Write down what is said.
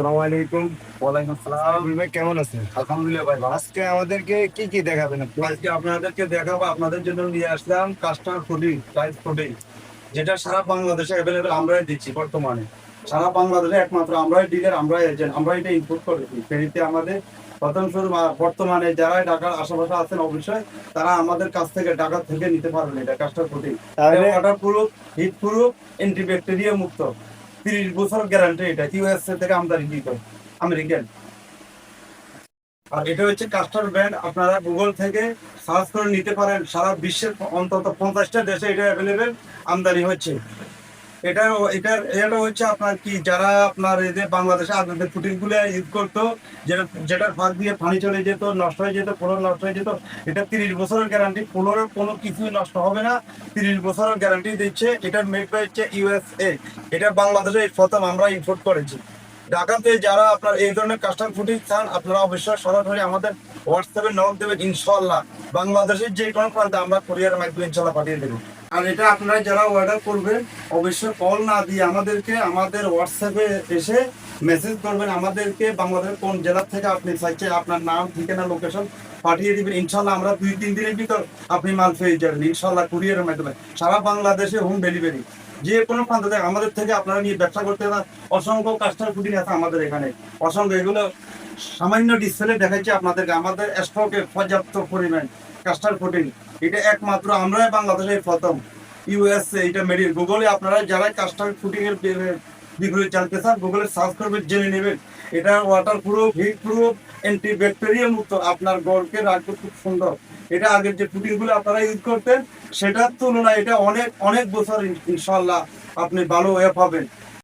আসসালামু আলাইকুম। ওয়ালাইকুম আসসালাম। ভাই কেমন আছেন? আলহামদুলিল্লাহ ভাই আজকে আমাদেরকে কি কি দেখাবেন আজকে আপনাদেরকে দেখাবো আপনাদের জন্য নিয়ে আসলাম কাস্টমার ফুডিং টাইপ ফুডিং যেটা সারা বাংলাদেশে অ্যাভেলেবেল আমরাই দিচ্ছি বর্তমানে। সারা বাংলাদেশে একমাত্র আমরাই ডিলার আমরাই এজেন্ট আমরা এটা ইনপুট করেছি ফেরিতে আমাদের প্রথম শুরু বর্তমানে যারা ঢাকার আশেপাশে আছেন অবশ্যই তারা আমাদের কাছ থেকে ঢাকা থেকে নিতে পারবেন এটা কাস্টমার ফুডিং তাহলে water proof heat proof antibacteria মুক্ত। তিরিশ বছর গ্যারান্টি এটা। ইউএসএ থেকে আমদানি দিত আমেরিকান। আর এটা হচ্ছে কাস্টার ব্র্যান্ড আপনারা গুগল থেকে সার্চ করে নিতে পারেন। সারা বিশ্বের অন্তত পঞ্চাশটা দেশে এটা অ্যাভেলেবেল আমদানি হচ্ছে। এটা এটা এটা হচ্ছে আপনার কি, যারা আপনার এই যে বাংলাদেশে আপনাদের ফুটিংগুলো ইউজ করতো, যেটা যেটার ফাঁক দিয়ে পানি চলে যেত, নষ্ট হয়ে যেত পোলো নষ্ট হয়ে যেত, এটা তিরিশ বছরের গ্যারান্টি পোলোর কোনো কিছুই নষ্ট হবে না, তিরিশ বছরের গ্যারান্টি দিচ্ছে, এটার মেড বাই হচ্ছে ইউএসএ এটা বাংলাদেশে প্রথম আমরা ইম্পোর্ট করেছি। ঢাকাতে যারা আপনার এই ধরনের কাস্টম ফুটিং চান আপনারা অবশ্যই সরাসরি আমাদের হোয়াটসঅ্যাপে নক দেবেন ইনশাল্লাহ বাংলাদেশের যে কোনো প্রান্তে আমরা কোরিয়ার মাধ্যমে ইনশাল্লাহ পাঠিয়ে দেবো। আর এটা আপনারা যারা অর্ডার করবেন, অবশ্যই কল না দিয়ে আমাদেরকে, আমাদের হোয়াটসঅ্যাপে এসে মেসেজ করবেন। আমাদেরকে বাংলাদেশের কোন জেলা থেকে আপনি চাইছে, আপনার নাম, ঠিকানা লোকেশন পাঠিয়ে দিবেন। ইনশাল্লাহ আমরা দুই, তিন দিনের ভিতর আপনি মাল পেয়ে যাবেন। ইনশাল্লাহ কুরিয়ারের মাধ্যমে। সারা বাংলাদেশে হোম ডেলিভারি যে কোনো প্রান্ত থেকে আমাদের থেকে আপনারা নিয়ে ব্যবসা করতে না অসংখ্য কাস্টমার ফুটিং আছে আমাদের এখানে। অসংখ্য এগুলো সামান্য ডিসপ্লে দেখাচ্ছে আপনাদেরকে। আমাদের স্টকে পর্যাপ্ত পরিমাণ। কাস্টার ফুটিং এটা একমাত্র আমরাই বাংলাদেশের প্রথম। ইউএসএ, এটা মেডিকেল গুগলে আপনারা যারা কাস্টার ফুটিং এর বিপরীত জানতে চান গুগলে সার্চ করবেন, জেনে নেবেন। এটা water proof heat proof anti bacteria মুক্ত। আপনার গড়কে রাখবে খুব সুন্দর। এটা আগের যে ফুটিংগুলো আপনারা ইউজ করতেন, সেটার তুলনায় এটা অনেক অনেক বছর ইন- ইনশাল্লাহ আপনি ভালো ওয়ে পাবেন।